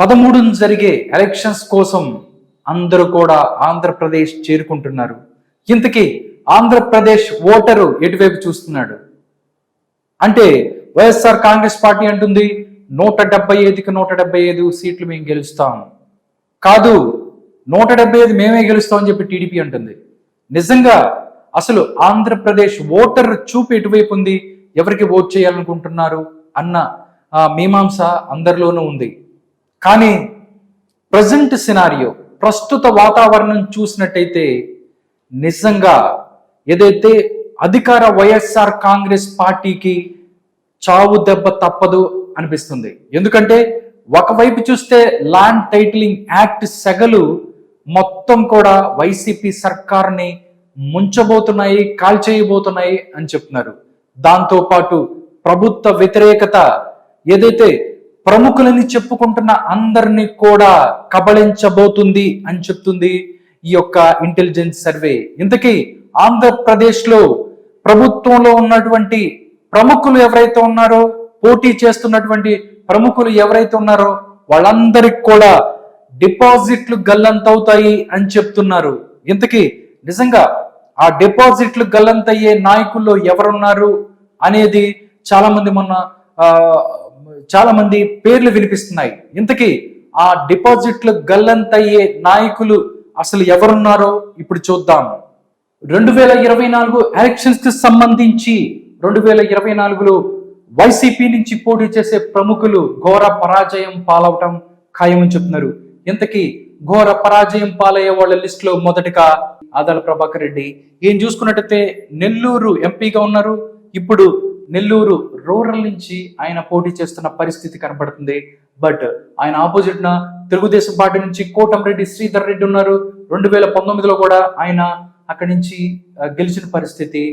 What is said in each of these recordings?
పదమూడున జరిగే ఎలక్షన్స్ కోసం అందరూ కూడా ఆంధ్రప్రదేశ్ చేరుకుంటున్నారు. ఇంతకీ ఆంధ్రప్రదేశ్ ఓటరు ఎటువైపు చూస్తున్నాడు? అంటే వైఎస్ఆర్ కాంగ్రెస్ పార్టీ అంటుంది నూట డెబ్బై ఐదుకి నూట డెబ్బై ఐదు సీట్లు మేము గెలుస్తాం. కాదు నూట డెబ్బై ఐదు మేమే గెలుస్తాం అని చెప్పి టీడీపీ అంటుంది. నిజంగా అసలు ఆంధ్రప్రదేశ్ ఓటర్ చూపు ఎటువైపు ఉంది? ఎవరికి ఓట్ చేయాలనుకుంటున్నారు? అన్న మీమాంస అందరిలోనూ ఉంది. కానీ ప్రజెంట్ సినారియో ప్రస్తుత వాతావరణం చూసినట్టయితే నిజంగా ఏదైతే అధికార వైఎస్ఆర్ కాంగ్రెస్ పార్టీకి చావు దెబ్బ తప్పదు అనిపిస్తుంది. ఎందుకంటే ఒకవైపు చూస్తే ల్యాండ్ టైటిలింగ్ యాక్ట్ సెగలు మొత్తం కూడా వైసీపీ సర్కార్ని ముంచబోతున్నాయి కాల్చేయబోతున్నాయి అని చెప్తున్నారు. దాంతోపాటు ప్రభుత్వ వ్యతిరేకత ఏదైతే ప్రముఖులని చెప్పుకుంటున్న అందరినీ కూడా కబళించబోతుంది అని చెప్తుంది ఈ యొక్క ఇంటెలిజెన్స్ సర్వే ఇంతకీ ఆంధ్రప్రదేశ్లో ప్రభుత్వంలో ఉన్నటువంటి ప్రముఖులు ఎవరైతే ఉన్నారో పోటీ చేస్తున్నటువంటి ప్రముఖులు ఎవరైతే ఉన్నారో వాళ్ళందరికి కూడా డిపాజిట్లు గల్లంతవుతాయి అని చెప్తున్నారు. ఇంతకీ నిజంగా ఆ డిపాజిట్లు గల్లంతయ్యే నాయకుల్లో ఎవరున్నారు అనేది చాలా మంది మొన్న చాలా మంది పేర్లు వినిపిస్తున్నాయి. ఇంతకీ ఆ డిపాజిట్లు గల్లంతయ్యే నాయకులు అసలు ఎవరున్నారో ఇప్పుడు చూద్దాం. రెండు వేల ఇరవై నాలుగు ఎలక్షన్స్కి సంబంధించి రెండు వేల ఇరవై నాలుగులో వైసీపీ నుంచి పోటీ చేసే ప్రముఖులు ఘోర పరాజయం పాలవటం ఖాయమని చెప్తున్నారు. ఇంతకీ ఘోర పరాజయం పాలయ్యే వాళ్ళ లిస్ట్లో మొదటగా ఆదాల ప్రభాకర్ రెడ్డి. ఏం చూసుకున్నట్టయితే నెల్లూరు ఎంపీగా ఉన్నారు. ఇప్పుడు నెల్లూరు రూరల్ నుంచి ఆయన పోటీ చేస్తున్న పరిస్థితి కనబడుతుంది. బట్ ఆయన ఆపోజిట్ న తెలుగుదేశం పార్టీ నుంచి కోటంరెడ్డి శ్రీధర్ రెడ్డి ఉన్నారు. రెండు వేల పంతొమ్మిదిలో కూడా ఆయన అక్కడి నుంచి గెలిచిన పరిస్థితి.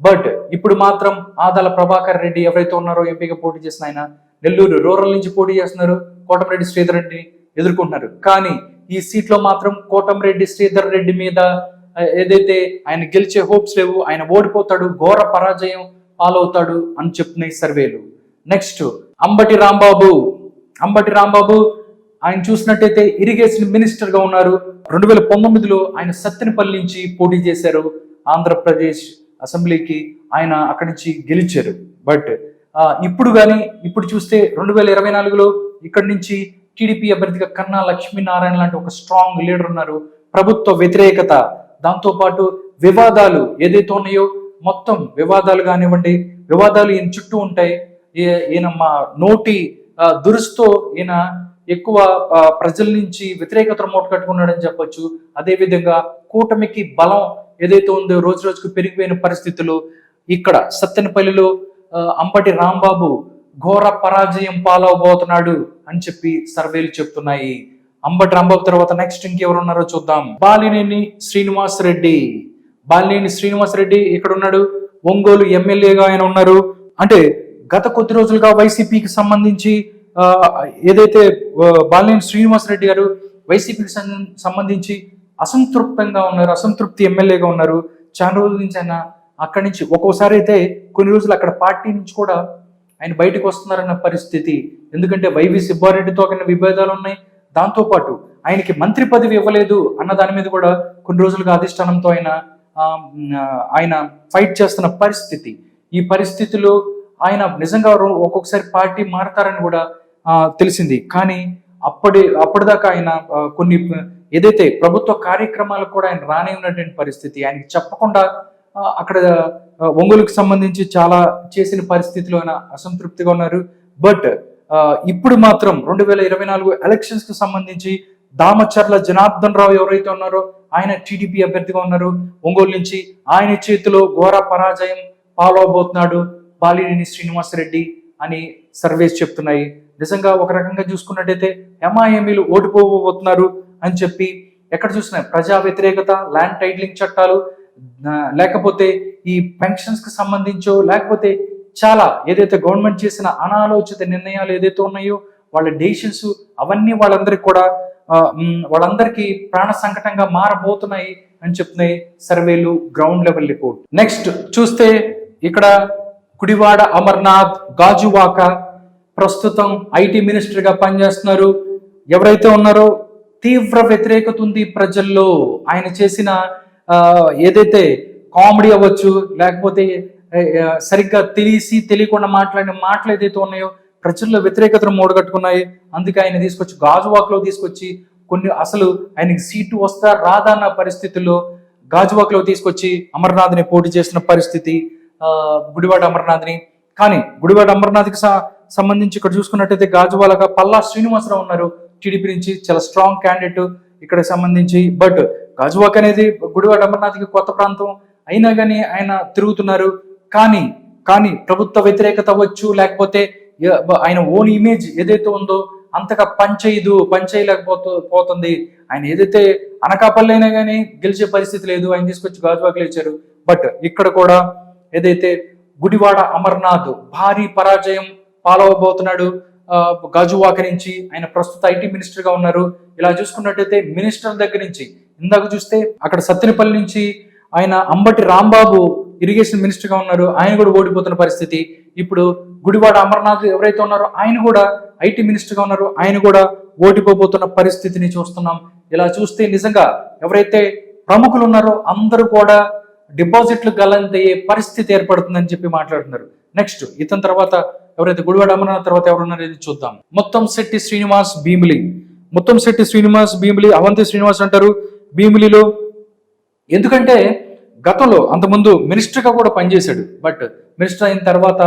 బట్ ఇప్పుడు మాత్రం ఆదాల ప్రభాకర్ రెడ్డి ఎవరైతే ఉన్నారో ఎంపీగా పోటీ చేసిన ఆయన నెల్లూరు రూరల్ నుంచి పోటీ చేస్తున్నారు. కోటంరెడ్డి శ్రీధర్ రెడ్డిని ఎదుర్కొంటున్నారు. కానీ ఈ సీట్లో మాత్రం కోటంరెడ్డి శ్రీధర్ రెడ్డి మీద ఏదైతే ఆయన గెలిచే హోప్స్ లేవు ఆయన ఓడిపోతాడు ఘోర పరాజయం ఫాలో అవుతాడు అని చెప్తున్నాయి సర్వేలు. నెక్స్ట్ అంబటి రాంబాబు. అంబటి రాంబాబు ఆయన చూసినట్టయితే ఇరిగేషన్ మినిస్టర్గా ఉన్నారు. రెండు వేల పంతొమ్మిదిలో ఆయన సత్తెనపల్లి నుంచి పోటీ చేశారు. ఆంధ్రప్రదేశ్ అసెంబ్లీకి ఆయన అక్కడి నుంచి గెలిచారు. బట్ ఇప్పుడు కానీ ఇప్పుడు చూస్తే రెండు వేల ఇరవై నాలుగులో ఇక్కడి నుంచి టీడీపీ అభ్యర్థిగా కన్నా లక్ష్మీనారాయణ లాంటి ఒక స్ట్రాంగ్ లీడర్ ఉన్నారు. ప్రభుత్వ వ్యతిరేకత. దాంతో పాటు వివాదాలు ఏదైతే ఉన్నాయో మొత్తం వివాదాలు కానివ్వండి వివాదాలు ఈయన చుట్టూ ఉంటాయి. ఈ- ఈయన మా నోటి దురుస్తో ఈయన ఎక్కువ ప్రజల నుంచి వ్యతిరేకత మూట కట్టుకున్నాడని చెప్పొచ్చు. అదేవిధంగా కూటమికి బలం ఏదైతే ఉందో రోజు రోజుకు పెరిగిపోయిన పరిస్థితులు ఇక్కడ సత్తెనపల్లిలో అంబటి రాంబాబు ఘోర పరాజయం పాలవబోతున్నాడు అని చెప్పి సర్వేలు చెప్తున్నాయి. అంబటి రాంబాబు తర్వాత నెక్స్ట్ ఇంకెవరున్నారో చూద్దాం. బాలినేని శ్రీనివాస్ రెడ్డి బాలినేని శ్రీనివాస్ రెడ్డి ఇక్కడ ఉన్నాడు ఒంగోలు ఎమ్మెల్యేగా ఆయన ఉన్నారు. అంటే గత కొద్ది రోజులుగా వైసీపీకి సంబంధించి ఏదైతే బాలినేని శ్రీనివాస్ రెడ్డి గారు వైసీపీకి సం- సంబంధించి అసంతృప్తంగా ఉన్నారు అసంతృప్తి ఎమ్మెల్యేగా ఉన్నారు చాలా రోజుల నుంచి ఆయన అక్కడి నుంచి ఒక్కోసారి అయితే కొన్ని రోజులు అక్కడ పార్టీ నుంచి కూడా ఆయన బయటకు వస్తున్నారన్న పరిస్థితి. ఎందుకంటే వైవి సుబ్బారెడ్డితో కొన్ని విభేదాలు ఉన్నాయి. దాంతోపాటు ఆయనకి మంత్రి పదవి ఇవ్వలేదు అన్న దాని మీద కూడా కొన్ని రోజులుగా అధిష్టానంతో ఆయన ఆయన ఫైట్ చేస్తున్న పరిస్థితి. ఈ పరిస్థితిలో ఆయన నిజంగా రో- ఒక్కొక్కసారి పార్టీ మారతారని కూడా తెలిసింది. కానీ అప్పటి అప్పటిదాకా ఆయన కొన్ని ఏదైతే ప్రభుత్వ కార్యక్రమాలకు కూడా ఆయన రానే ఉన్నటువంటి పరిస్థితి ఆయనకి చెప్పకుండా అక్కడ ఒంగోలుకు సంబంధించి చాలా చేసిన పరిస్థితిలో ఆయన అసంతృప్తిగా ఉన్నారు. బట్ ఇప్పుడు మాత్రం రెండు వేల ఇరవై నాలుగు ఎలక్షన్స్కి సంబంధించి దామచర్ల జనార్దన్ రావు ఎవరైతే ఉన్నారో ఆయన టీడీపీ అభ్యర్థిగా ఉన్నారు. ఒంగోలు నుంచి ఆయన చేతిలో ఘోర పరాజయం పాలవబోతున్నాడు బాలినేని శ్రీనివాసరెడ్డి అని సర్వేస్ చెప్తున్నాయి. నిజంగా ఒక రకంగా చూసుకున్నట్టయితే ఎంఐఎంఈలు ఓడిపోబోతున్నారు అని చెప్పి ఎక్కడ చూసినా ప్రజా వ్యతిరేకత ల్యాండ్ టైటిలింగ్ చట్టాలు లేకపోతే ఈ పెన్షన్స్కి సంబంధించో లేకపోతే చాలా ఏదైతే గవర్నమెంట్ చేసిన అనాలోచిత నిర్ణయాలు ఏదైతే ఉన్నాయో వాళ్ళ డెసిషన్స్ అవన్నీ వాళ్ళందరికీ కూడా వాళ్ళందరికీ ప్రాణ సంకటంగా మారబోతున్నాయి అని చెప్తున్నాయి సర్వేలు గ్రౌండ్ లెవెల్ రిపోర్ట్. నెక్స్ట్ చూస్తే ఇక్కడ కుడివాడ అమర్నాథ్ గాజువాక ప్రస్తుతం ఐటీ మినిస్టర్గా పనిచేస్తున్నారు. ఎవరైతే ఉన్నారో తీవ్ర వ్యతిరేకత ఉంది ప్రజల్లో. ఆయన చేసిన ఏదైతే కామెడీ అవ్వచ్చు లేకపోతే సరిగ్గా తెలిసి తెలియకుండా మాట్లాడిన మాటలు ఏదైతే ఉన్నాయో ప్రజల్లో వ్యతిరేకతను మూడగట్టుకున్నాయి. అందుకే ఆయన తీసుకొచ్చి గాజువాక్లో తీసుకొచ్చి కొన్ని అసలు ఆయనకి సీటు వస్తా రాదా అన్న పరిస్థితుల్లో గాజువాక్లో తీసుకొచ్చి అమర్నాథ్ని పోటీ చేసిన పరిస్థితి గుడివాడ అమర్నాథ్ని. కానీ గుడివాడ అమర్నాథ్కి సంబంధించి ఇక్కడ చూసుకున్నట్టయితే గాజువాలగా పల్లా శ్రీనివాసరావు ఉన్నారు. టీడీపీ నుంచి చాలా స్ట్రాంగ్ క్యాండిడేట్ ఇక్కడ సంబంధించి. బట్ గాజువాక్ అనేది గుడివాడ అమర్నాథ్కి కొత్త ప్రాంతం అయినా కానీ ఆయన తిరుగుతున్నారు. కానీ కానీ ప్రభుత్వ వ్యతిరేకత అవ్వచ్చు లేకపోతే ఆయన ఓన్ ఇమేజ్ ఏదైతే ఉందో అంతగా పంచేయదు పనిచేయలేకపోతూ పోతుంది ఆయన ఏదైతే అనకాపల్లి అయినా కానీ గెలిచే పరిస్థితి లేదు. ఆయన తీసుకొచ్చి గాజువాకలు ఇచ్చారు బట్ ఇక్కడ కూడా ఏదైతే గుడివాడ అమర్నాథ్ భారీ పరాజయం పాలవబోతున్నాడు గాజువాక నుంచి ఆయన ప్రస్తుత ఐటీ మినిస్టర్గా ఉన్నారు. ఇలా చూసుకున్నట్టయితే మినిస్టర్ దగ్గర నుంచి ఇందాక చూస్తే అక్కడ సత్తెనపల్లి నుంచి ఆయన అంబటి రాంబాబు ఇరిగేషన్ మినిస్టర్గా ఉన్నారు. ఆయన కూడా ఓడిపోతున్న పరిస్థితి. ఇప్పుడు గుడివాడ అమర్నాథ్ ఎవరైతే ఉన్నారో ఆయన కూడా ఐటీ మినిస్టర్గా ఉన్నారో. ఆయన కూడా ఓడిపోబోతున్న పరిస్థితిని చూస్తున్నాం. ఇలా చూస్తే నిజంగా ఎవరైతే ప్రముఖులు ఉన్నారో అందరూ కూడా డిపాజిట్లు గలంతయ్యే పరిస్థితి ఏర్పడుతుందని చెప్పి మాట్లాడుతున్నారు. నెక్స్ట్ ఇతని తర్వాత ఎవరైతే గుడివాడ అమర్నాథ్ తర్వాత ఎవరున్నారో ఇది చూద్దాం. మొత్తం శెట్టి శ్రీనివాస్ భీమిలి. మొత్తం శెట్టి శ్రీనివాస్ భీమిలి అవంతి శ్రీనివాస్ అంటారు. భీమిలిలో ఎందుకంటే గతంలో అంతకుముందు మినిస్టర్గా కూడా పనిచేశాడు. బట్ మినిస్టర్ అయిన తర్వాత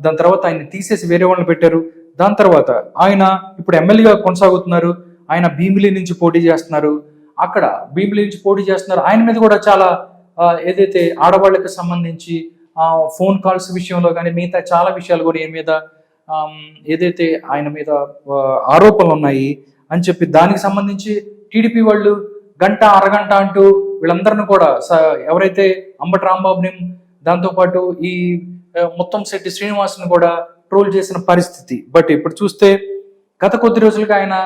దాని తర్వాత ఆయన తీసేసి వేరే వాళ్ళని పెట్టారు. దాని తర్వాత ఆయన ఇప్పుడు ఎమ్మెల్యేగా కొనసాగుతున్నారు. ఆయన భీమిలి నుంచి పోటీ చేస్తున్నారు. అక్కడ భీమిలి నుంచి పోటీ చేస్తున్నారు. ఆయన మీద కూడా చాలా ఏదైతే ఆడవాళ్ళకి సంబంధించి ఫోన్ కాల్స్ విషయంలో కానీ మిగతా చాలా విషయాలు కూడా ఏ మీద ఏదైతే ఆయన మీద ఆరోపణలు ఉన్నాయి అని చెప్పి దానికి సంబంధించి టీడీపీ వాళ్ళు గంట అరగంట అంటూ వీళ్ళందరిని కూడా స- ఎవరైతే అంబటి రాంబాబుని దాంతోపాటు ఈ మొత్తం శెట్టి శ్రీనివాస్ని కూడా ట్రోల్ చేసిన పరిస్థితి. బట్ ఇప్పుడు చూస్తే గత కొద్ది రోజులుగా ఆయన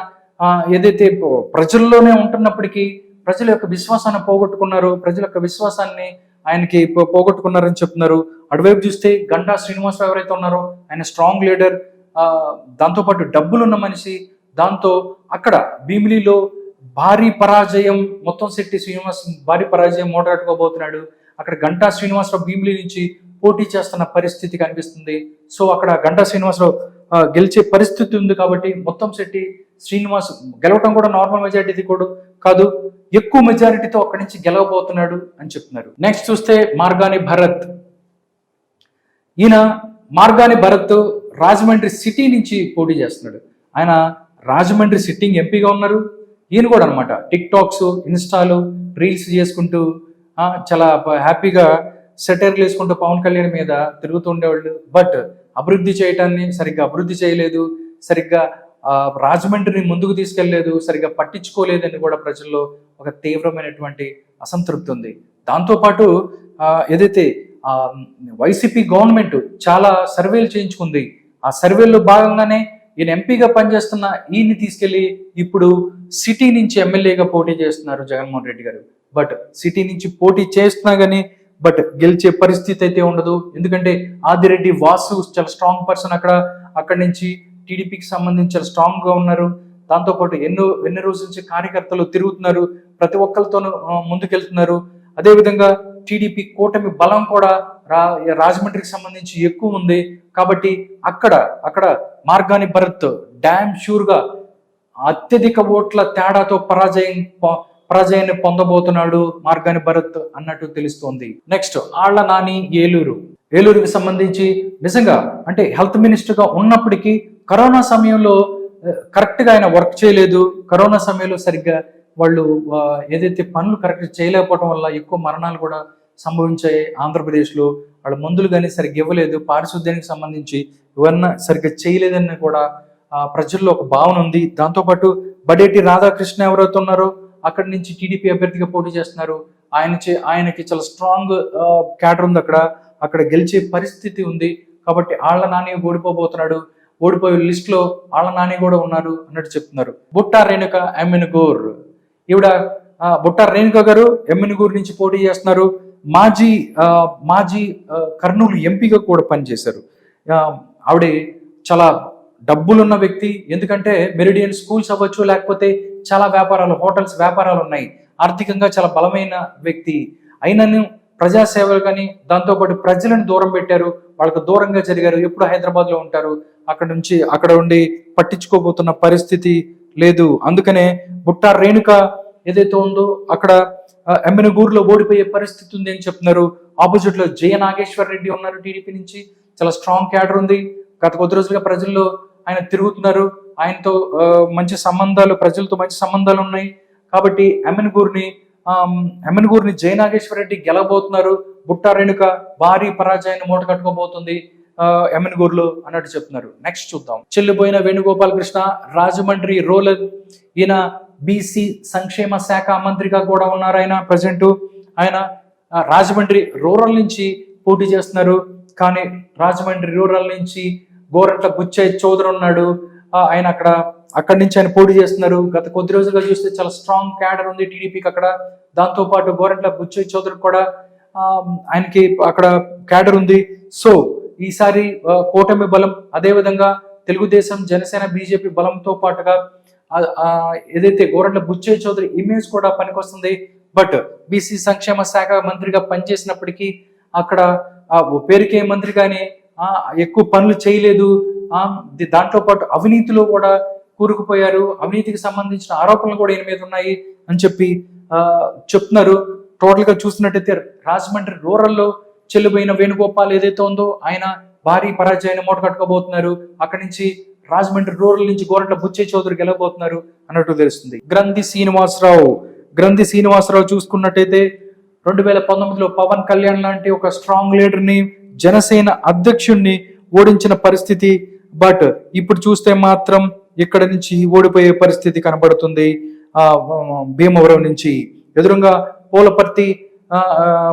ఏదైతే ప్రజల్లోనే ఉంటున్నప్పటికీ ప్రజల యొక్క విశ్వాసాన్ని పోగొట్టుకున్నారు ప్రజల యొక్క విశ్వాసాన్ని ఆయనకి పోగొట్టుకున్నారని చెప్తున్నారు. అటువైపు చూస్తే గంటా శ్రీనివాసరావు ఎవరైతే ఉన్నారో ఆయన స్ట్రాంగ్ లీడర్ దాంతోపాటు డబ్బులున్న మనిషి దాంతో అక్కడ భీమిలిలో భారీ పరాజయం మొత్తం శెట్టి శ్రీనివాస్ భారీ పరాజయం మోటాడుకోబోతున్నాడు అక్కడ గంటా శ్రీనివాసరావు భీమిలి నుంచి పోటీ చేస్తున్న పరిస్థితి కనిపిస్తుంది. సో అక్కడ గంటా శ్రీనివాసరావు గెలిచే పరిస్థితి ఉంది కాబట్టి మొత్తం శెట్టి శ్రీనివాస్ గెలవటం కూడా నార్మల్ మెజారిటీ కూడా కాదు. ఎక్కువ మెజారిటీతో అక్కడి నుంచి గెలవబోతున్నాడు అని చెప్తున్నారు. నెక్స్ట్ చూస్తే మార్గాని భరత్. ఈయన మార్గాని భరత్ రాజమండ్రి సిటీ నుంచి పోటీ చేస్తున్నాడు. ఆయన రాజమండ్రి సిట్టింగ్ ఎంపీగా ఉన్నారు. ఈయన కూడా అనమాట టిక్ టాక్స్ ఇన్స్టాలు రీల్స్ చేసుకుంటూ చాలా హ్యాపీగా సెటర్లు వేసుకుంటూ పవన్ కళ్యాణ్ మీద తిరుగుతుండేవాళ్ళు బట్ అభివృద్ధి చేయటాన్ని సరిగ్గా అభివృద్ధి చేయలేదు. సరిగ్గా రాజమండ్రిని ముందుకు తీసుకెళ్ళేదు. సరిగ్గా పట్టించుకోలేదని కూడా ప్రజల్లో ఒక తీవ్రమైనటువంటి అసంతృప్తి ఉంది. దాంతోపాటు ఏదైతే వైసీపీ గవర్నమెంట్ చాలా సర్వేలు చేయించుకుంది. ఆ సర్వేల్లో భాగంగానే ఈయన ఎంపీగా పనిచేస్తున్న ఈయన్ని తీసుకెళ్ళి ఇప్పుడు సిటీ నుంచి ఎమ్మెల్యేగా పోటీ చేస్తున్నారు జగన్మోహన్ రెడ్డి గారు. బట్ సిటీ నుంచి పోటీ చేస్తున్నా కానీ బట్ గెలిచే పరిస్థితి అయితే ఉండదు. ఎందుకంటే ఆదిరెడ్డి వాసు చాలా స్ట్రాంగ్ పర్సన్ అక్కడ. అక్కడి నుంచి టీడీపీకి సంబంధించి చాలా స్ట్రాంగ్గా ఉన్నారు. దాంతోపాటు ఎన్నో ఎన్ని రోజుల నుంచి కార్యకర్తలు తిరుగుతున్నారు. ప్రతి ఒక్కరితోనూ ముందుకెళ్తున్నారు. అదేవిధంగా టీడీపీ కూటమి బలం కూడా రా రాజమండ్రికి సంబంధించి ఎక్కువ ఉంది. కాబట్టి అక్కడ అక్కడ మార్గాని భరత్ డ్యామ్ షూర్గా అత్యధిక ఓట్ల తేడాతో పరాజయం పరాజయాన్ని పొందబోతున్నాడు మార్గాని భరత్ అన్నట్టు తెలుస్తోంది. నెక్స్ట్ ఆళ్ళ నాని ఏలూరు. ఏలూరుకి సంబంధించి నిజంగా అంటే హెల్త్ మినిస్టర్గా ఉన్నప్పటికీ కరోనా సమయంలో కరెక్ట్గా ఆయన వర్క్ చేయలేదు. కరోనా సమయంలో సరిగ్గా వాళ్ళు ఏదైతే పనులు కరెక్ట్ చేయలేకపోవడం వల్ల ఎక్కువ మరణాలు కూడా సంభవించాయి ఆంధ్రప్రదేశ్లో. వాళ్ళ మందులు కానీ సరిగ్గా ఇవ్వలేదు. పారిశుద్ధ్యానికి సంబంధించి ఇవన్నీ సరిగ్గా చేయలేదని కూడా ప్రజల్లో ఒక భావన ఉంది. దాంతోపాటు బడేటి రాధాకృష్ణ ఎవరైతే ఉన్నారో అక్కడి నుంచి టీడీపీ అభ్యర్థిగా పోటీ చేస్తున్నారు. ఆయన చే- ఆయనకి చాలా స్ట్రాంగ్ క్యాడర్ ఉంది అక్కడ. అక్కడ గెలిచే పరిస్థితి ఉంది. కాబట్టి ఆళ్ళ నాని ఓడిపోబోతున్నాడు. ఓడిపోయే లిస్ట్లో ఆళ్ళ నాని కూడా ఉన్నారు అన్నట్టు చెప్తున్నారు. బుట్టా రేణుక ఎమ్మెనుగూర్ ఈవిడ బుట్టా రేణుక గారు ఎమ్మెనుగూరు నుంచి పోటీ చేస్తున్నారు. మాజీ మాజీ కర్నూలు ఎంపీగా కూడా పనిచేశారు. ఆవిడ చాలా డబ్బులున్న వ్యక్తి. ఎందుకంటే మెరిడియన్ స్కూల్స్ అవ్వచ్చు లేకపోతే చాలా వ్యాపారాలు హోటల్స్ వ్యాపారాలు ఉన్నాయి. ఆర్థికంగా చాలా బలమైన వ్యక్తి. అయినను ప్రజాసేవలు కానీ దాంతోపాటు ప్రజలను దూరం పెట్టారు. వాళ్ళకు దూరంగా జరిగారు. ఎప్పుడు హైదరాబాద్లో ఉంటారు? అక్కడ నుంచి అక్కడ ఉండి పట్టించుకోబోతున్న పరిస్థితి లేదు. అందుకనే బుట్టా రేణుక ఏదైతే ఉందో అక్కడ ఎమ్మెనగూరులో ఓడిపోయే పరిస్థితి ఉంది అని చెప్తున్నారు. ఆపోజిట్లో జయ నాగేశ్వర్ రెడ్డి ఉన్నారు టీడీపీ నుంచి. చాలా స్ట్రాంగ్ క్యాడర్ ఉంది. గత కొద్ది రోజులుగా ప్రజల్లో ఆయన తిరుగుతున్నారు. ఆయనతో మంచి సంబంధాలు ప్రజలతో మంచి సంబంధాలు ఉన్నాయి. కాబట్టి ఎమ్మెనగూరుని ఎమ్మెనగూరుని జయ నాగేశ్వర రెడ్డి గెలవబోతున్నారు. బుట్టా రేణుక భారీ పరాజయాన్ని మూట కట్టుకోబోతుంది ఎమ్మెనగూరులో అన్నట్టు చెప్తున్నారు. నెక్స్ట్ చూద్దాం. చెల్లిపోయిన వేణుగోపాల్ కృష్ణ రాజమండ్రి రోలర్ ఈయన బీసీ సంక్షేమ శాఖ మంత్రిగా కూడా ఉన్నారు ఆయన ప్రజెంట్ ఆయన రాజమండ్రి రూరల్ నుంచి పోటీ చేస్తున్నారు. కానీ రాజమండ్రి రూరల్ నుంచి గోరంట్ల బుచ్చయ్య చౌదరి ఉన్నాడు. ఆయన అక్కడ అక్కడి నుంచి ఆయన పోటీ చేస్తున్నారు. గత కొద్ది రోజులుగా చూస్తే చాలా స్ట్రాంగ్ క్యాడర్ ఉంది టీడీపీకి అక్కడ. దాంతోపాటు గోరంట్ల బుచ్చయ్య చౌదరి కూడా ఆయనకి అక్కడ క్యాడర్ ఉంది. సో ఈసారి కూటమి బలం అదేవిధంగా తెలుగుదేశం జనసేన బీజేపీ బలంతో పాటుగా ఏదైతే గోరంట్ల బుచ్చయ్య చౌదరి ఇమేజ్ కూడా పనికొస్తుంది. బట్ బీసీ సంక్షేమ శాఖ మంత్రిగా పనిచేసినప్పటికీ అక్కడ పేరుకే మంత్రి కానీ ఎక్కువ పనులు చేయలేదు. దాంట్లో పాటు అవినీతిలో కూడా కూరుకుపోయారు. అవినీతికి సంబంధించిన ఆరోపణలు కూడా ఈయన మీద ఉన్నాయి అని చెప్పి చెప్తున్నారు. టోటల్గా చూసినట్టయితే రాజమండ్రి రూరల్లో చెల్లిపోయిన వేణుగోపాల్ ఏదైతే ఉందో ఆయన భారీ పరాజయాన్ని మూట కట్టుకోబోతున్నారు అక్కడి నుంచి రాజమండ్రి రూరల్ నుంచి గోరంట్ల బుచ్చే చౌదరి గెలవబోతున్నారు అన్నట్టు తెలుస్తుంది. గ్రంథి శ్రీనివాసరావు గ్రంథి శ్రీనివాసరావు చూసుకున్నట్టయితే రెండు వేల పంతొమ్మిదిలో పవన్ కళ్యాణ్ లాంటి ఒక స్ట్రాంగ్ లీడర్ని జనసేన అధ్యక్షుణ్ణి ఓడించిన పరిస్థితి బట్ ఇప్పుడు చూస్తే మాత్రం ఇక్కడ నుంచి ఓడిపోయే పరిస్థితి కనబడుతుంది. ఆ భీమవరం నుంచి. ఎదురుగా పూలపర్తి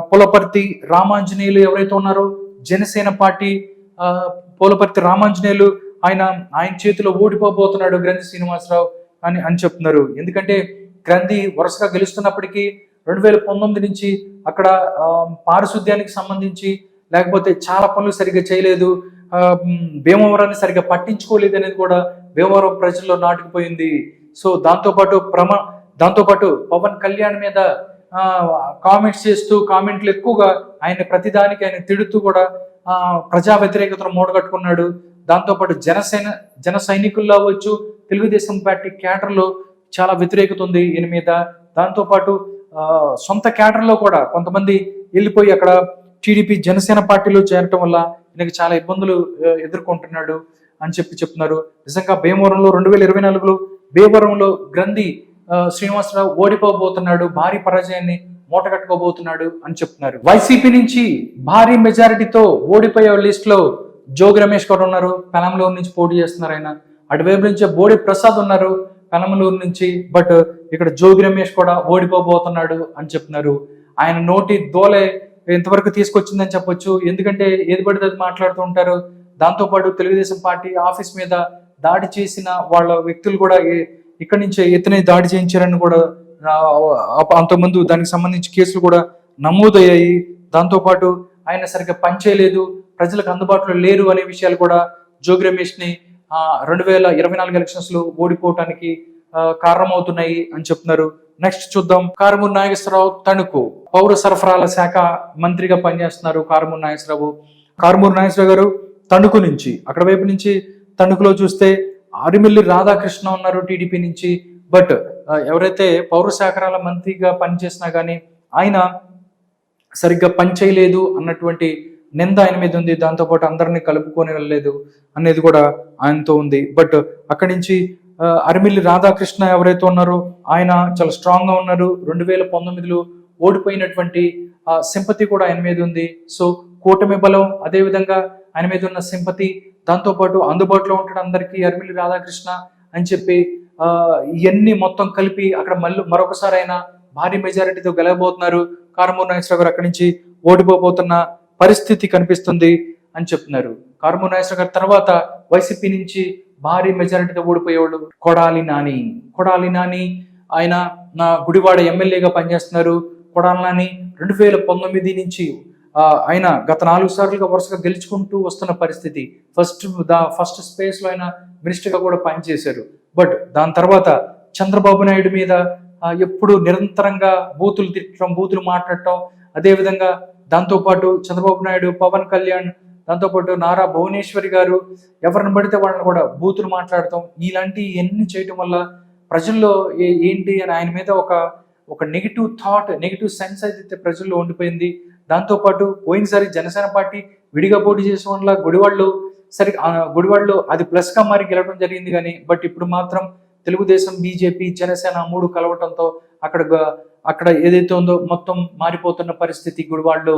పూలపర్తి రామాంజనేయులు ఎవరైతే ఉన్నారో జనసేన పార్టీ పూలపర్తి రామాంజనేయులు ఆయన ఆయన చేతిలో ఓడిపోబోతున్నాడు గ్రంథి శ్రీనివాసరావు అని అని చెప్తున్నారు. ఎందుకంటే గ్రంథి వరుసగా గెలుస్తున్నప్పటికీ రెండు వేల పంతొమ్మిది నుంచి అక్కడ పారిశుద్ధ్యానికి సంబంధించి లేకపోతే చాలా పనులు సరిగ్గా చేయలేదు. భీమవరాన్ని సరిగ్గా పట్టించుకోలేదు అనేది కూడా భీమవరం ప్రజల్లో నాటుకుపోయింది. సో దాంతోపాటు ప్రమ దాంతోపాటు పవన్ కళ్యాణ్ మీద కామెంట్స్ చేస్తూ కామెంట్లు ఎక్కువగా ఆయన ప్రతిదానికి ఆయన తిడుతూ కూడా ప్రజా వ్యతిరేకతను మూడగట్టుకున్నాడు. దాంతోపాటు జనసేన జన సైనికుల్లో అవ్వచ్చు తెలుగుదేశం పార్టీ క్యాడర్లో చాలా వ్యతిరేకత ఉంది ఈయన మీద. దాంతోపాటు సొంత క్యాడర్లో కూడా కొంతమంది వెళ్ళిపోయి అక్కడ టీడీపీ జనసేన పార్టీలో చేరటం వల్ల ఈయనకి చాలా ఇబ్బందులు ఎదుర్కొంటున్నాడు అని చెప్పి చెప్తున్నారు. నిజంగా భీమవరంలో రెండు వేల ఇరవై నాలుగులో భీమవరంలో గ్రంథి శ్రీనివాసరావు ఓడిపోబోతున్నాడు భారీ పరాజయాన్ని మూటగట్టుకోబోతున్నాడు అని చెప్తున్నారు. వైసీపీ నుంచి భారీ మెజారిటీతో ఓడిపోయే లిస్ట్లో జోగి రమేష్ గారు ఉన్నారు. పెనంలూరు నుంచి పోటీ చేస్తున్నారు ఆయన. అటువైపు నుంచి బోడి ప్రసాద్ ఉన్నారు పెనమలూరు నుంచి బట్ ఇక్కడ జోగి రమేష్ కూడా ఓడిపోబోతున్నాడు అని చెప్తున్నారు. ఆయన నోటి దోలే ఇంతవరకు తీసుకొచ్చిందని చెప్పొచ్చు. ఎందుకంటే ఏది పడితే అది మాట్లాడుతూ ఉంటారు. దాంతోపాటు తెలుగుదేశం పార్టీ ఆఫీస్ మీద దాడి చేసిన వాళ్ళ వ్యక్తులు కూడా ఇక్కడి నుంచే ఇతనే దాడి చేయించారని కూడా అంతకుముందు దానికి సంబంధించి కేసులు కూడా నమోదయ్యాయి. దాంతోపాటు ఆయన సరిగ్గా పనిచేయలేదు ప్రజలకు అందుబాటులో లేరు అనే విషయాలు కూడా జోగి రమేష్ని రెండు వేల ఇరవై నాలుగు ఎలక్షన్స్లో ఓడిపోవటానికి కారణమవుతున్నాయి అని చెప్తున్నారు. నెక్స్ట్ చూద్దాం. కారుమూరి నాగేశ్వరరావు తణుకు పౌర సరఫరాల శాఖ మంత్రిగా పనిచేస్తున్నారు కారుమూరి నాగేశ్వరరావు. కారుమూరి నాగేశ్వరరావు గారు తణుకు నుంచి అక్కడ వైపు నుంచి తణుకులో చూస్తే ఆరిమిల్లి రాధాకృష్ణ ఉన్నారు టీడీపీ నుంచి. బట్ ఎవరైతే పౌర శాఖరాల మంత్రిగా పనిచేసినా కానీ ఆయన సరిగ్గా పని చేయలేదు అన్నటువంటి నింద ఆయన మీద ఉంది. దాంతోపాటు అందరినీ కలుపుకొని వెళ్ళలేదు అనేది కూడా ఆయనతో ఉంది. బట్ అక్కడి నుంచి అరిమిల్లి రాధాకృష్ణ ఎవరైతే ఉన్నారో ఆయన చాలా స్ట్రాంగ్గా ఉన్నారు రెండు వేల పంతొమ్మిదిలో ఓడిపోయినటువంటి సింపతి కూడా ఆయన మీద ఉంది. సో కూటమి బలం అదేవిధంగా ఆయన మీద ఉన్న సింపతి దాంతోపాటు అందుబాటులో ఉంటాడు అందరికీ అరిమిల్లి రాధాకృష్ణ అని చెప్పి ఇవన్నీ మొత్తం కలిపి అక్కడ మళ్ళీ మరొకసారి ఆయన భారీ మెజారిటీతో గెలవబోతున్నారు. కారుమూరి నాగేశ్వరరావు గారు అక్కడి నుంచి ఓడిపోబోతున్న పరిస్థితి కనిపిస్తుంది అని చెప్తున్నారు. కారుమూరి నాగేశ్వర గారు తర్వాత వైసీపీ నుంచి భారీ మెజారిటీతో ఓడిపోయేవాళ్ళు. కొడాలి నాని. కొడాలి నాని ఆయన నా గుడివాడ ఎమ్మెల్యేగా పనిచేస్తున్నారు. కొడాలి నాని రెండు వేల పంతొమ్మిది నుంచి ఆయన గత నాలుగు సార్లుగా వరుసగా గెలుచుకుంటూ వస్తున్న పరిస్థితి. ఫస్ట్ దా ఫస్ట్ స్పేస్లో ఆయన మినిస్టర్గా కూడా పనిచేశారు. బట్ దాని తర్వాత చంద్రబాబు నాయుడు మీద ఎప్పుడు నిరంతరంగా బూతులు తిట్టడం బూతులు మాట్లాడటం అదేవిధంగా దాంతోపాటు చంద్రబాబు నాయుడు పవన్ కళ్యాణ్ దాంతోపాటు నారా భువనేశ్వరి గారు ఎవరిని పడితే వాళ్ళని కూడా బూతులు మాట్లాడటం ఇలాంటి ఎన్ని చేయటం వల్ల ప్రజల్లో ఏ- ఏంటి అని ఆయన మీద ఒక ఒక నెగిటివ్ థాట్ నెగిటివ్ సెన్స్ అయితే ప్రజల్లో ఉండిపోయింది. దాంతోపాటు పోయినసారి జనసేన పార్టీ విడిగా పోటీ చేసిన వల్ల గుడివాళ్ళు సరి గుడివాళ్ళు అది ప్లస్గా మారి గెలవడం జరిగింది కానీ బట్ ఇప్పుడు మాత్రం తెలుగుదేశం బీజేపీ జనసేన మూడు కలవటంతో అక్కడ అక్కడ ఏదైతే ఉందో మొత్తం మారిపోతున్న పరిస్థితి గుడివాళ్ళు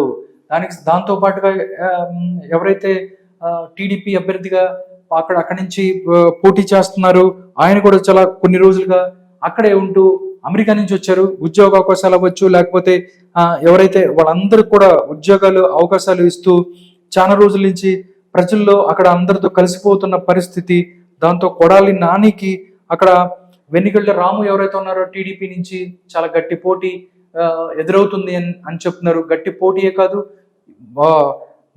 దానికి దాంతో పాటుగా ఎవరైతే టీడీపీ అభ్యర్థిగా అక్కడ అక్కడి నుంచి పోటీ చేస్తున్నారు ఆయన కూడా చాలా కొన్ని రోజులుగా అక్కడే ఉంటూ అమెరికా నుంచి వచ్చారు. ఉద్యోగ అవకాశాలు అవ్వచ్చు లేకపోతే ఎవరైతే వాళ్ళందరూ కూడా ఉద్యోగాలు అవకాశాలు ఇస్తూ చాలా రోజుల నుంచి ప్రజల్లో అక్కడ అందరితో కలిసిపోతున్న పరిస్థితి దాంతో కొడాలి నానికి అక్కడ వెన్నికళ్ళ రాము ఎవరైతే ఉన్నారో టీడీపీ నుంచి చాలా గట్టి పోటీ ఎదురవుతుంది అని అని చెప్తున్నారు. గట్టి పోటీయే కాదు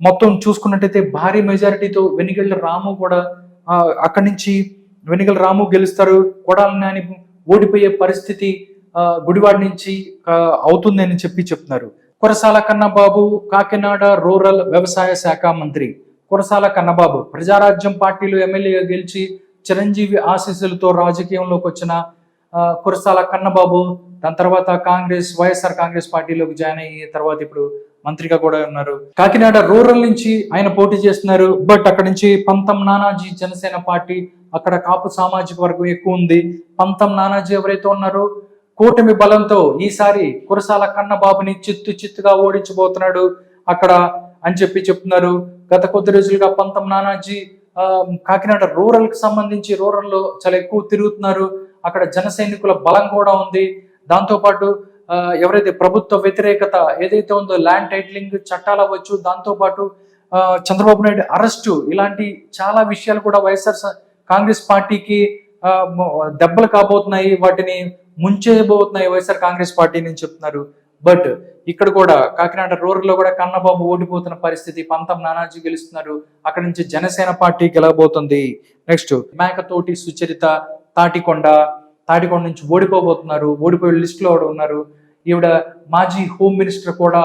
మొత్తం చూసుకున్నట్టయితే భారీ మెజారిటీతో వెనిగళ్ళ రాము కూడా అక్కడి నుంచి వెనిగల రాము గెలుస్తారు. కొడాల నాని ఓడిపోయే పరిస్థితి గుడివాడి గుడివాడ నుంచి అవుతుందని చెప్పి చెప్తున్నారు. కురసాల కన్నబాబు కాకినాడ రూరల్ వ్యవసాయ శాఖ మంత్రి కురసాల కన్నబాబు ప్రజారాజ్యం పార్టీలో ఎమ్మెల్యేగా గెలిచి చిరంజీవి ఆశీస్సులతో రాజకీయంలోకి వచ్చిన కురసాల కన్నబాబు దాని తర్వాత కాంగ్రెస్ వైఎస్ఆర్ కాంగ్రెస్ పార్టీలోకి జాయిన్ అయ్యి తర్వాత ఇప్పుడు మంత్రిగా కూడా ఉన్నారు. కాకినాడ రూరల్ నుంచి ఆయన పోటీ చేస్తున్నారు. బట్ అక్కడ నుంచి పంతం నానాజీ జనసేన పార్టీ అక్కడ కాపు సామాజిక వర్గం ఎక్కువ ఉంది. పంతం నానాజీ ఎవరైతే ఉన్నారో కూటమి బలంతో ఈసారి కురసాల కన్నబాబుని చిత్తు చిత్తుగా ఓడించబోతున్నాడు అక్కడ అని చెప్పి చెప్తున్నారు. గత కొద్ది రోజులుగా పంతం నానాజీ ఆ, కాకినాడ రూరల్కి సంబంధించి రూరల్లో చాలా ఎక్కువ తిరుగుతున్నారు. అక్కడ జన సైనికుల బలం కూడా ఉంది. దాంతో పాటు ఎవరైతే ప్రభుత్వ వ్యతిరేకత ఏదైతే ఉందో ల్యాండ్ టైటిలింగ్ చట్టాలు అవ్వచ్చు దాంతో పాటు చంద్రబాబు నాయుడు అరెస్టు ఇలాంటి చాలా విషయాలు కూడా వైఎస్ఆర్ కాంగ్రెస్ పార్టీకి దెబ్బలు కాబోతున్నాయి వాటిని ముంచేయబోతున్నాయి వైఎస్ఆర్ కాంగ్రెస్ పార్టీ అని చెప్తున్నారు. బట్ ఇక్కడ కూడా కాకినాడ రూరల్లో కూడా కన్నబాబు ఓడిపోతున్న పరిస్థితి పంతం నానాజీ గెలుస్తున్నారు. అక్కడ నుంచి జనసేన పార్టీ గెలవబోతుంది. నెక్స్ట్ మేకతోటి సుచరిత తాటికొండ తాటికొండ నుంచి ఓడిపోబోతున్నారు ఓడిపోయే లిస్టులో ఆవిడ ఉన్నారు. ఈవిడ మాజీ హోమ్ మినిస్టర్ కూడా.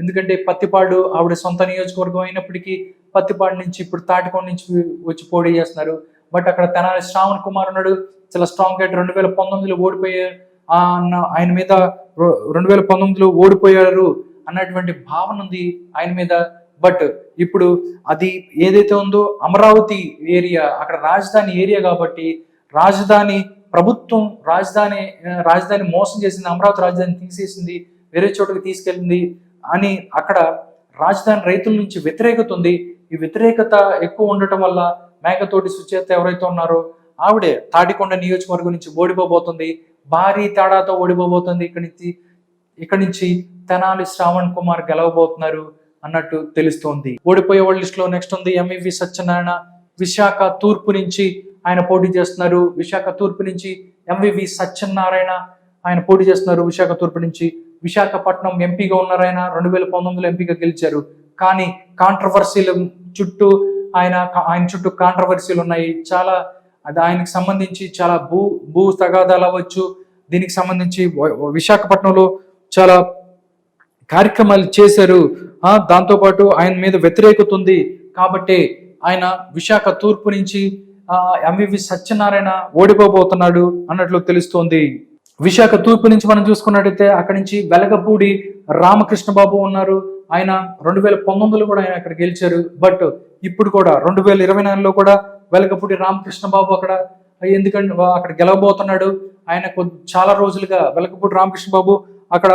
ఎందుకంటే పత్తిపాడు ఆవిడ సొంత నియోజకవర్గం అయినప్పటికీ పత్తిపాడు నుంచి ఇప్పుడు తాటికొండ నుంచి వచ్చి పోటీ చేస్తున్నారు. బట్ అక్కడ తెనాలి శ్రావణ్ కుమార్ ఉన్నాడు. చాలా స్ట్రాంగ్గా రెండు వేల పంతొమ్మిదిలో ఓడిపోయారు అన్న ఆయన మీద రెండు వేల పంతొమ్మిదిలో ఓడిపోయారు అన్నటువంటి భావన ఉంది ఆయన మీద. బట్ ఇప్పుడు అది ఏదైతే ఉందో అమరావతి ఏరియా అక్కడ రాజధాని ఏరియా కాబట్టి రాజధాని ప్రభుత్వం రాజధాని రాజధాని మోసం చేసింది అమరావతి రాజధాని తీసేసింది వేరే చోటుకి తీసుకెళ్ళింది అని అక్కడ రాజధాని రైతుల నుంచి వ్యతిరేకత ఉంది. ఈ వ్యతిరేకత ఎక్కువ ఉండటం వల్ల మేకతోటి సుచేత ఎవరైతే ఉన్నారో ఆవిడే తాటికొండ నియోజకవర్గం నుంచి ఓడిపోబోతుంది. భారీ తేడాతో ఓడిపోబోతుంది. ఇక్కడి నుంచి ఇక్కడి నుంచి తెనాలి శ్రావణ్ కుమార్ గెలవబోతున్నారు అన్నట్టు తెలుస్తోంది. ఓడిపోయే వాళ్ళ లిస్టులో నెక్స్ట్ ఉంది ఎంఈవి సత్యనారాయణ. విశాఖ తూర్పు నుంచి ఆయన పోటీ చేస్తున్నారు. విశాఖ తూర్పు నుంచి ఎంవివి సత్యనారాయణ ఆయన పోటీ చేస్తున్నారు విశాఖ తూర్పు నుంచి. విశాఖపట్నం ఎంపీగా ఉన్నారు ఆయన. రెండు వేల పంతొమ్మిదిలో ఎంపీగా గెలిచారు. కానీ కాంట్రవర్సీల చుట్టూ ఆయన ఆయన చుట్టూ కాంట్రవర్సీలు ఉన్నాయి. చాలా అది ఆయనకు సంబంధించి చాలా భూ భూ తగాదాలు అవ్వచ్చు. దీనికి సంబంధించి విశాఖపట్నంలో చాలా కార్యక్రమాలు చేశారు. దాంతోపాటు ఆయన మీద వ్యతిరేకత ఉంది. కాబట్టి ఆయన విశాఖ తూర్పు నుంచి ఎంవివి సత్యనారాయణ ఓడిపోబోతున్నాడు అన్నట్లు తెలుస్తోంది. విశాఖ తూర్పు నుంచి మనం చూసుకున్నట్టయితే అక్కడి నుంచి వెలగపూడి రామకృష్ణ బాబు ఉన్నారు. ఆయన రెండు వేల పంతొమ్మిదిలో కూడా ఆయన అక్కడ గెలిచారు. బట్ ఇప్పుడు కూడా రెండు వేల ఇరవై నాలుగులో కూడా వెలగపూడి రామకృష్ణ బాబు అక్కడ ఎందుకంటే అక్కడ గెలవబోతున్నాడు. ఆయన చాలా రోజులుగా వెలగపూడి రామకృష్ణ బాబు అక్కడ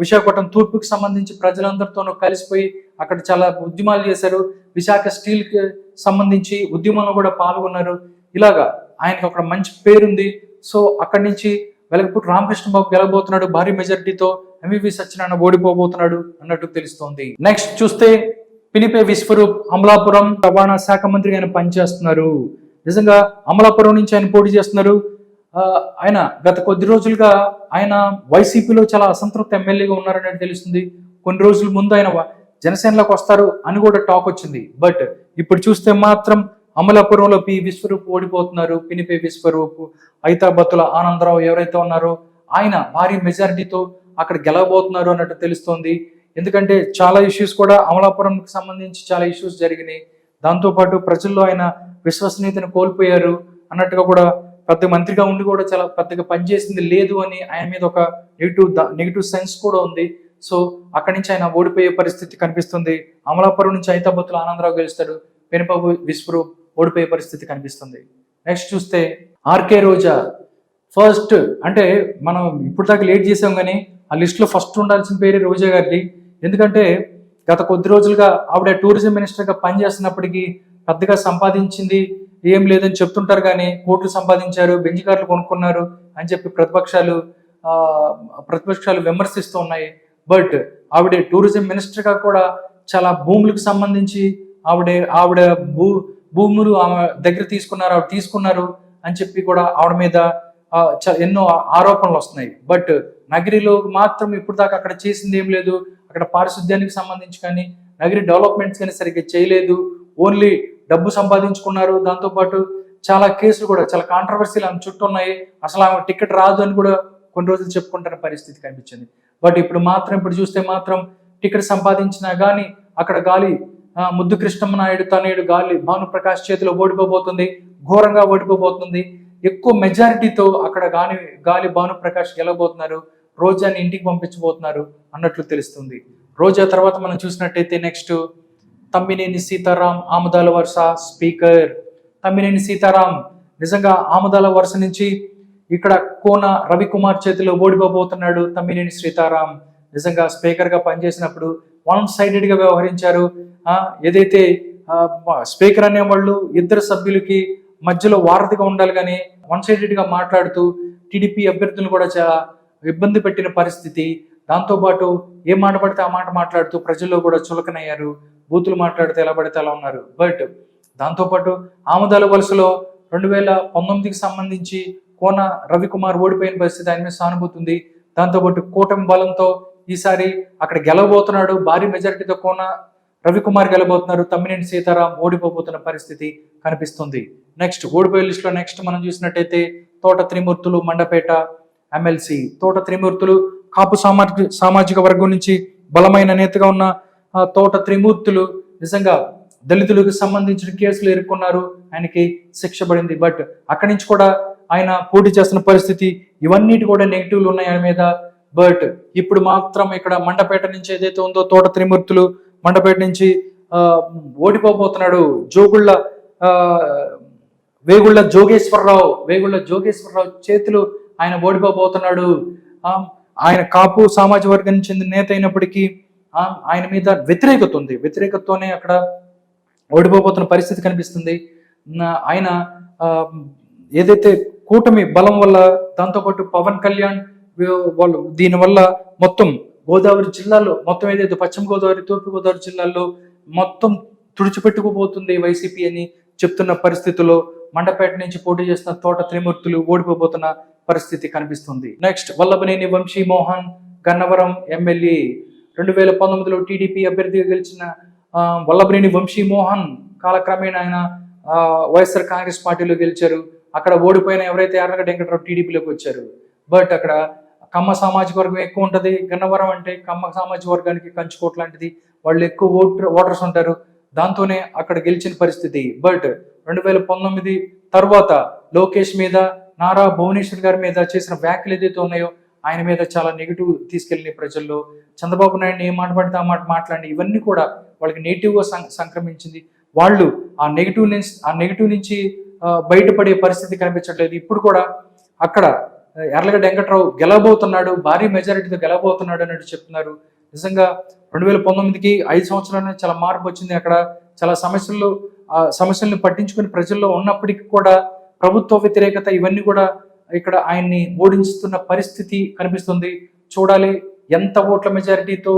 విశాఖపట్నం తూర్పుకి సంబంధించి ప్రజలందరితోనూ కలిసిపోయి అక్కడ చాలా ఉద్యమాలు చేశారు. విశాఖ స్టీల్కి సంబంధించి ఉద్యమంలో కూడా పాల్గొన్నారు. ఇలాగా ఆయనకు అక్కడ మంచి పేరుంది. సో అక్కడి నుంచి వెలగపూటి రామకృష్ణ బాబు గెలబోతున్నాడు భారీ మెజారిటీతో ఎంవివి సత్యనారాయణ ఓడిపోబోతున్నాడు అన్నట్టు తెలుస్తోంది. నెక్స్ట్ చూస్తే పినిపే విశ్వరూప్ అమలాపురం రవాణా శాఖ మంత్రిగా ఆయన పనిచేస్తున్నారు. నిజంగా అమలాపురం నుంచి ఆయన పోటీ చేస్తున్నారు. ఆయన గత కొద్ది రోజులుగా ఆయన వైసీపీలో చాలా అసంతృప్త ఎమ్మెల్యేగా ఉన్నారనేది తెలుస్తుంది. కొన్ని రోజుల ముందు ఆయన జనసేనలోకి వస్తారు అని కూడా టాక్ వచ్చింది. బట్ ఇప్పుడు చూస్తే మాత్రం అమలాపురంలో పి. విశ్వరూప్ ఓడిపోతున్నారు. పినిపే విశ్వరూప్ ఐతాబత్తుల ఆనందరావు ఎవరైతే ఉన్నారో ఆయన భారీ మెజారిటీతో అక్కడ గెలవబోతున్నారు అన్నట్టు తెలుస్తోంది. ఎందుకంటే చాలా ఇష్యూస్ కూడా అమలాపురంకి సంబంధించి చాలా ఇష్యూస్ జరిగినాయి. దాంతోపాటు ప్రజల్లో ఆయన విశ్వసనీయతను కోల్పోయారు అన్నట్టుగా కూడా పెద్ద మంత్రిగా ఉండి కూడా చాలా పెద్దగా పనిచేసింది లేదు అని ఆయన మీద ఒక నెగిటివ్ నెగిటివ్ సెన్స్ కూడా ఉంది. సో అక్కడి నుంచి ఆయన ఓడిపోయే పరిస్థితి కనిపిస్తుంది. అమలాపురం నుంచి ఐతాబత్తుల ఆనందరావు గెలుస్తాడు. పెనుపబు విశ్వరూప్ ఓడిపోయే పరిస్థితి కనిపిస్తుంది. నెక్స్ట్ చూస్తే ఆర్కే రోజా. ఫస్ట్ అంటే మనం ఇప్పుడు దాకా లేట్ చేసాం కానీ ఆ లిస్ట్లో ఫస్ట్ ఉండాల్సిన పేరే రోజా గారిది. ఎందుకంటే గత కొద్ది రోజులుగా ఆవిడ టూరిజం మినిస్టర్గా పనిచేస్తున్నప్పటికీ పెద్దగా సంపాదించింది ఏం లేదని చెప్తుంటారు కానీ కోట్లు సంపాదించారు బెంచ్ కార్లు కొనుక్కున్నారు అని చెప్పి ప్రతిపక్షాలు ప్రతిపక్షాలు విమర్శిస్తూ ఉన్నాయి. బట్ ఆవిడ టూరిజం మినిస్టర్గా కూడా చాలా భూములకు సంబంధించి ఆవిడ ఆవిడ భూ భూములు ఆమె దగ్గర తీసుకున్నారు ఆవిడ తీసుకున్నారు అని చెప్పి కూడా ఆవిడ మీద చ- ఎన్నో ఆరోపణలు వస్తున్నాయి. బట్ నగిరిలో మాత్రం ఇప్పుడు దాకా అక్కడ చేసింది ఏం లేదు. అక్కడ పారిశుద్ధ్యానికి సంబంధించి కానీ నగరి డెవలప్మెంట్స్ కానీ సరిగ్గా చేయలేదు. ఓన్లీ డబ్బు సంపాదించుకున్నారు. దాంతోపాటు చాలా కేసులు కూడా చాలా కాంట్రవర్సీలు ఆమె చుట్టూ ఉన్నాయి. అసలు ఆమె టికెట్ రాదు అని కూడా కొన్ని రోజులు చెప్పుకుంటున్న పరిస్థితి కనిపించింది. బట్ ఇప్పుడు మాత్రం ఇప్పుడు చూస్తే మాత్రం టికెట్ సంపాదించినా కానీ అక్కడ గాలి ముద్దు కృష్ణమ్మ నాయుడు తనయుడు గాలి భానుప్రకాష్ చేతిలో ఓడిపోబోతుంది. ఘోరంగా ఓడిపోబోతుంది. ఎక్కువ మెజారిటీతో అక్కడ గాని గాలి భానుప్రకాష్ గెలవబోతున్నారు. రోజాని ఇంటికి పంపించబోతున్నారు అన్నట్లు తెలుస్తుంది. రోజా తర్వాత మనం చూసినట్టయితే నెక్స్ట్ తమ్మినేని సీతారాం ఆముదాల వరుస స్పీకర్. తమ్మినేని సీతారాం నిజంగా ఆముదాల వరుస నుంచి ఇక్కడ కోన రవికుమార్ చేతిలో ఓడిపోబోతున్నాడు తమ్మినేని సీతారాం. నిజంగా స్పీకర్గా పనిచేసినప్పుడు వన్ సైడెడ్గా వ్యవహరించారు. ఏదైతే స్పీకర్ అనే వాళ్ళు ఇద్దరు సభ్యులకి మధ్యలో వారధిగా ఉండాలి కానీ వన్ సైడెడ్గా మాట్లాడుతూ టీడీపీ అభ్యర్థులను కూడా చాలా ఇబ్బంది పెట్టిన పరిస్థితి. దాంతోపాటు ఏ మాట పడితే ఆ మాట మాట్లాడుతూ ప్రజల్లో కూడా చులకనయ్యారు. బూతులు మాట్లాడితే ఎలా పడితే అలా ఉన్నారు. బట్ దాంతోపాటు ఆమదాల వలసలో రెండు వేల పంతొమ్మిదికి సంబంధించి కోన రవికుమార్ ఓడిపోయిన పరిస్థితి ఆయన మీద సానుభూతి ఉంది. దాంతోపాటు కూటమి బలంతో ఈసారి అక్కడ గెలవబోతున్నాడు. భారీ మెజారిటీతో కోన రవికుమార్ గెలబోతున్నారు తమ్మినేని సీతారాం ఓడిపోబోతున్న పరిస్థితి కనిపిస్తుంది. నెక్స్ట్ ఓడిపోయే లిస్టులో నెక్స్ట్ మనం చూసినట్టయితే తోట త్రిమూర్తులు మండపేట ఎమ్మెల్సీ. తోట త్రిమూర్తులు కాపు సామాజిక సామాజిక వర్గం నుంచి బలమైన నేతగా ఉన్న తోట త్రిమూర్తులు నిజంగా దళితులకు సంబంధించిన కేసులు ఎదుర్కొన్నారు. ఆయనకి శిక్ష పడింది. బట్ అక్కడి నుంచి కూడా ఆయన పోటీ చేస్తున్న పరిస్థితి ఇవన్నిటి కూడా నెగిటివ్లు ఉన్నాయి ఆయన మీద. బట్ ఇప్పుడు మాత్రం ఇక్కడ మండపేట నుంచి ఏదైతే ఉందో తోట త్రిమూర్తులు మండపేట నుంచి ఓడిపోబోతున్నాడు. జోగుళ్ళ వేగుళ్ళ జోగేశ్వరరావు వేగుళ్ళ జోగేశ్వరరావు చేతులు ఆయన ఓడిపోబోతున్నాడు. ఆయన కాపు సామాజిక వర్గానికి చెందిన నేత అయినప్పటికీ ఆయన మీద వ్యతిరేకత ఉంది వ్యతిరేకతతోనే అక్కడ ఓడిపోబోతున్న పరిస్థితి కనిపిస్తుంది. ఆయన ఏదైతే కూటమి బలం వల్ల దాంతోపాటు పవన్ కళ్యాణ్ వాళ్ళు దీనివల్ల మొత్తం గోదావరి జిల్లాలో మొత్తం ఏదైతే పశ్చిమ గోదావరి తూర్పు గోదావరి జిల్లాల్లో మొత్తం తుడిచిపెట్టుకుపోతుంది వైసీపీ అని చెప్తున్న పరిస్థితుల్లో మండపేట నుంచి పోటీ చేసిన తోట త్రిమూర్తులు ఓడిపోబోతున్న పరిస్థితి కనిపిస్తుంది. Next Vallabhaneni Vamsi Mohan Gannavaram MLA. రెండు వేల పంతొమ్మిదిలో టీడీపీ అభ్యర్థిగా గెలిచిన వల్లభరేణి వల్లభనేని వంశీ మోహన్ కాలక్రమేణా ఆయన వైఎస్ఆర్ కాంగ్రెస్ పార్టీలో గెలిచారు. అక్కడ ఓడిపోయిన ఎవరైతే ఎర్రగడ్డ వెంకటరావు టీడీపీలోకి వచ్చారు. బట్ అక్కడ కమ్మ సామాజిక వర్గం ఎక్కువ ఉంటుంది. గన్నవరం అంటే కమ్మ సామాజిక వర్గానికి కంచుకోట్ లాంటిది. వాళ్ళు ఎక్కువ ఓటర్ ఓటర్స్ ఉంటారు. దాంతోనే అక్కడ గెలిచిన పరిస్థితి. బట్ రెండు వేల పంతొమ్మిది తర్వాత లోకేష్ మీద నారా భువనేశ్వర్ గారి మీద చేసిన వ్యాఖ్యలు ఏదైతే ఉన్నాయో ఆయన మీద చాలా నెగిటివ్ తీసుకెళ్ళినాయి ప్రజల్లో. చంద్రబాబు నాయుడు ఏం మాట పడితే ఆ మాట మాట్లాడి ఇవన్నీ కూడా వాళ్ళకి నెగిటివ్గా సం సంక్రమించింది. వాళ్ళు ఆ నెగిటివ్ నుంచి ఆ నెగిటివ్ నుంచి బయటపడే పరిస్థితి కనిపించట్లేదు. ఇప్పుడు కూడా అక్కడ ఎర్లగడ్డ వెంకట్రావు గెలవబోతున్నాడు భారీ మెజారిటీతో గెలవబోతున్నాడు అన్నట్టు చెప్తున్నారు. నిజంగా రెండు వేల పంతొమ్మిదికి ఐదు సంవత్సరాలు చాలా మార్పు వచ్చింది అక్కడ. చాలా సమస్యలు ఆ సమస్యలను పట్టించుకుని ప్రజల్లో ఉన్నప్పటికీ కూడా ప్రభుత్వ వ్యతిరేకత ఇవన్నీ కూడా ఇక్కడ ఆయన్ని ఓడించుతున్న పరిస్థితి కనిపిస్తుంది. చూడాలి ఎంత ఓట్ల మెజారిటీతో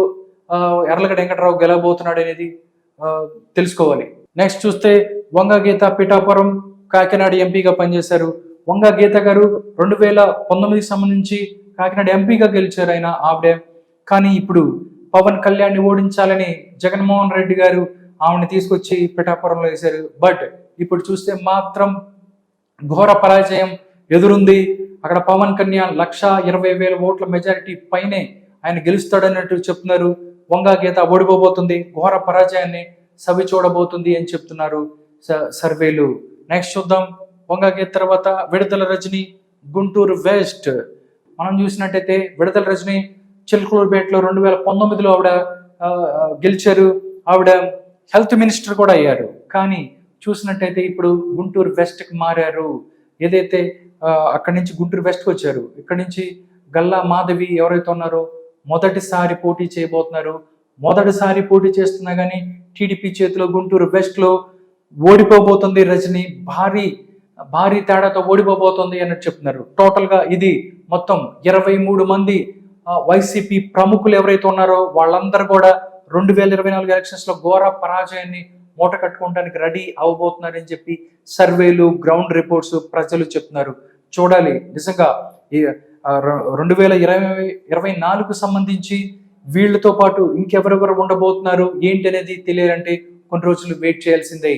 ఆ, ఎర్లగడ్డ వెంకట్రావు గెలవబోతున్నాడు అనేది తెలుసుకోవాలి. నెక్స్ట్ చూస్తే వంగ గీత పిఠాపురం కాకినాడ ఎంపీగా పనిచేశారు. వంగ గీత గారు రెండు వేల పంతొమ్మిదికి సంబంధించి కాకినాడ ఎంపీగా గెలిచారు ఆయన ఆవిడ. కానీ ఇప్పుడు పవన్ కళ్యాణ్ని ఓడించాలని జగన్మోహన్ రెడ్డి గారు ఆవిడని తీసుకొచ్చి పిఠాపురంలో వేశారు. బట్ ఇప్పుడు చూస్తే మాత్రం ఘోర పరాజయం ఎదురుంది. అక్కడ పవన్ కళ్యాణ్ లక్ష ఇరవై వేల ఓట్ల మెజారిటీ పైనే ఆయన గెలుస్తాడన్నట్టు చెప్తున్నారు. వంగా గీత ఓడిపోబోతుంది. ఘోర పరాజయాన్ని సవి చూడబోతుంది అని చెప్తున్నారు స- సర్వేలు. నెక్స్ట్ చూద్దాం. వంగా గీత తర్వాత విడుదల రజని గుంటూరు వెస్ట్. మనం చూసినట్టయితే విడుదల రజని చిల్కలూరుపేటలో రెండు వేల పంతొమ్మిదిలో ఆవిడ గెలిచారు. ఆవిడ హెల్త్ మినిస్టర్ కూడా అయ్యారు. కానీ చూసినట్టయితే ఇప్పుడు గుంటూరు వెస్ట్కి మారారు. ఏదైతే అక్కడి నుంచి గుంటూరు వెస్ట్కి వచ్చారు ఇక్కడి నుంచి గల్లా మాధవి ఎవరైతే ఉన్నారో మొదటిసారి పోటీ చేయబోతున్నారు. మొదటిసారి పోటీ చేస్తున్నా కానీ టీడీపీ చేతిలో గుంటూరు వెస్ట్లో ఓడిపోబోతుంది రజని. భారీ భారీ తేడాతో ఓడిపోబోతుంది అన్నట్టు చెప్తున్నారు. టోటల్గా ఇది మొత్తం ఇరవై మూడు మంది వైసీపీ ప్రముఖులు ఎవరైతే ఉన్నారో వాళ్ళందరూ కూడా రెండు వేల ఇరవై నాలుగు ఎలక్షన్స్లో ఘోర పరాజయాన్ని మూట కట్టుకోవడానికి రెడీ అవబోతున్నారని చెప్పి సర్వేలు గ్రౌండ్ రిపోర్ట్స్ ప్రజలు చెప్తున్నారు. చూడాలి. నిజంగా ఈ రెండు వేల ఇరవై ఇరవై నాలుగు సంబంధించి వీళ్ళతో పాటు ఇంకెవరెవరు ఉండబోతున్నారు? ఏంటి అనేది తెలియాలంటే కొన్ని రోజులు వెయిట్ చేయాల్సిందే.